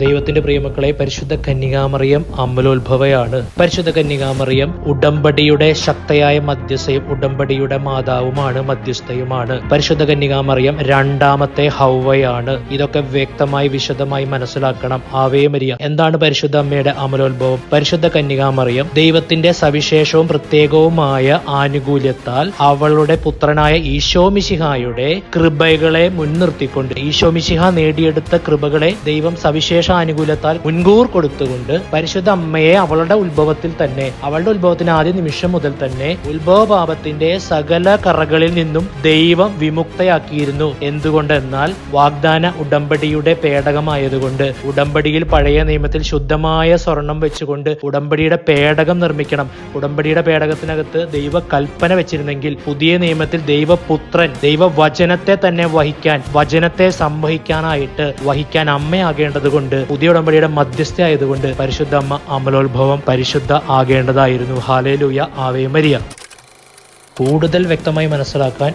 ദൈവത്തിന്റെ പ്രിയമക്കളെ പരിശുദ്ധ കന്യകാമറിയം അമലോത്ഭവയാണ്. പരിശുദ്ധ കന്യകാമറിയം ഉടമ്പടിയുടെ ശക്തയായ മധ്യസ്ഥയും ഉടമ്പടിയുടെ മാതാവുമാണ് മധ്യസ്ഥയുമാണ്. പരിശുദ്ധ കന്യകാമറിയം രണ്ടാമത്തെ ഹൗവയാണ് ഇതൊക്കെ വ്യക്തമായി വിശദമായി മനസ്സിലാക്കണം. ആവേ മരിയ. എന്താണ് പരിശുദ്ധ അമ്മയുടെ അമലോത്ഭവം? പരിശുദ്ധ കന്യകാമറിയം ദൈവത്തിന്റെ സവിശേഷവും പ്രത്യേകവുമായ ആനുകൂല്യത്താൽ അവളുടെ പുത്രനായ ഈശോമിശിഹായുടെ കൃപകളെ മുൻനിർത്തിക്കൊണ്ട് ഈശോമിശിഹ നേടിയെടുത്ത കൃപകളെ ദൈവം സവിശേഷ ആനുകൂല്യത്താൽ മുൻകൂർ കൊടുത്തുകൊണ്ട് പരിശുദ്ധ അമ്മയെ അവളുടെ ഉത്ഭവത്തിൽ തന്നെ അവളുടെ ഉത്ഭവത്തിന് ആദ്യ നിമിഷം മുതൽ തന്നെ ഉത്ഭവപാപത്തിന്റെ സകല കറകളിൽ നിന്നും ദൈവം വിമുക്തയാക്കിയിരുന്നു. എന്തുകൊണ്ടെന്നാൽ വാഗ്ദാന ഉടമ്പടിയുടെ പേടകമായതുകൊണ്ട് ഉടമ്പടിയിൽ പഴയ നിയമത്തിൽ ശുദ്ധമായ സ്വർണം വെച്ചുകൊണ്ട് ഉടമ്പടിയുടെ പേടകം നിർമ്മിക്കണം. ഉടമ്പടിയുടെ പേടകത്തിനകത്ത് ദൈവ കൽപ്പന വെച്ചിരുന്നെങ്കിൽ പുതിയ നിയമത്തിൽ ദൈവപുത്രൻ ദൈവവചനത്തെ തന്നെ വഹിക്കാൻ വചനത്തെ സംവഹിക്കാനായിട്ട് വഹിക്കാൻ അമ്മയാകേണ്ടത് കൊണ്ട് പുതിയ ഉടമ്പടിയുടെ മധ്യസ്ഥ ആയതുകൊണ്ട് പരിശുദ്ധ അമ്മ അമലോത്ഭവം പരിശുദ്ധ ആകേണ്ടതായിരുന്നു. Hallelujah Ave Maria. കൂടുതൽ വ്യക്തമായി മനസ്സിലാക്കാൻ